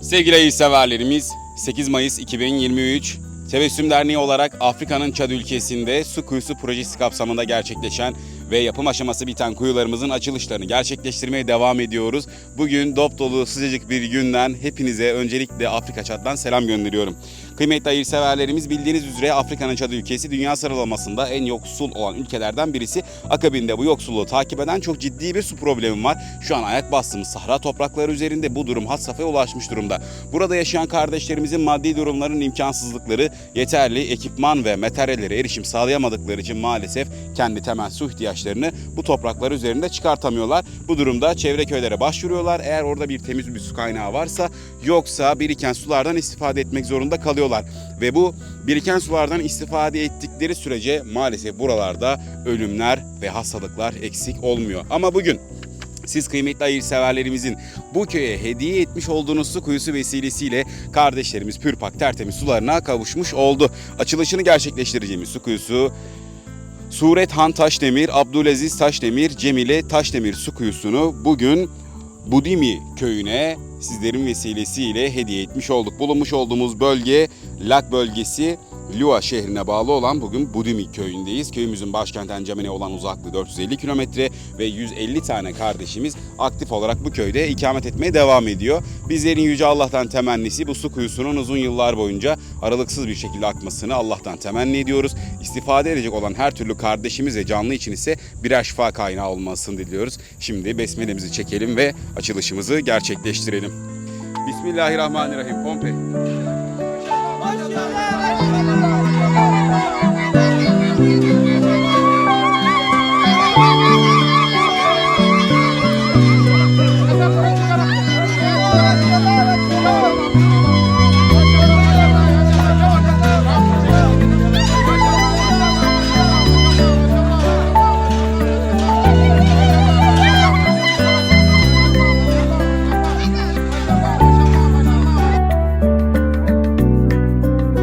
Sevgili hayır severlerimiz 8 Mayıs 2023 Tebessüm Derneği olarak Afrika'nın Çad ülkesinde su kuyusu projesi kapsamında gerçekleşen ve yapım aşaması biten kuyularımızın açılışlarını gerçekleştirmeye devam ediyoruz. Bugün dop dolu sıcacık bir günden hepinize öncelikle Afrika Çad'dan selam gönderiyorum. Kıymetli hayırseverlerimiz bildiğiniz üzere Afrika'nın Çad ülkesi dünya sıralamasında en yoksul olan ülkelerden birisi. Akabinde bu yoksulluğu takip eden çok ciddi bir su problemi var. Şu an ayak bastığımız sahra toprakları üzerinde bu durum had safhaya ulaşmış durumda. Burada yaşayan kardeşlerimizin maddi durumlarının imkansızlıkları, yeterli ekipman ve materyallere erişim sağlayamadıkları için maalesef kendi temel su ihtiyaçlarını bu topraklar üzerinde çıkartamıyorlar. Bu durumda çevre köylere başvuruyorlar. Eğer orada bir temiz bir su kaynağı varsa yoksa biriken sulardan istifade etmek zorunda kalıyorlar. Ve bu biriken sulardan istifade ettikleri sürece maalesef buralarda ölümler ve hastalıklar eksik olmuyor. Ama bugün siz kıymetli hayırseverlerimizin bu köye hediye etmiş olduğunuz su kuyusu vesilesiyle kardeşlerimiz pürpak tertemiz sularına kavuşmuş oldu. Açılışını gerçekleştireceğimiz su kuyusu Suret Han Taşdemir, Abdülaziz Taşdemir, Cemile Taşdemir su kuyusunu bugün Budimi köyüne sizlerin vesilesiyle hediye etmiş olduk. Bulunmuş olduğumuz bölge Lak bölgesi Lua şehrine bağlı olan bugün Budimi köyündeyiz. Köyümüzün başkent Encemen'e olan uzaklığı 450 kilometre ve 150 tane kardeşimiz aktif olarak bu köyde ikamet etmeye devam ediyor. Bizlerin Yüce Allah'tan temennisi bu su kuyusunun uzun yıllar boyunca aralıksız bir şekilde akmasını Allah'tan temenni ediyoruz. İstifade edecek olan her türlü kardeşimiz ve canlı için ise birer şifa kaynağı olmasını diliyoruz. Şimdi besmelemizi çekelim ve açılışımızı gerçekleştirelim. Bismillahirrahmanirrahim. Pompe.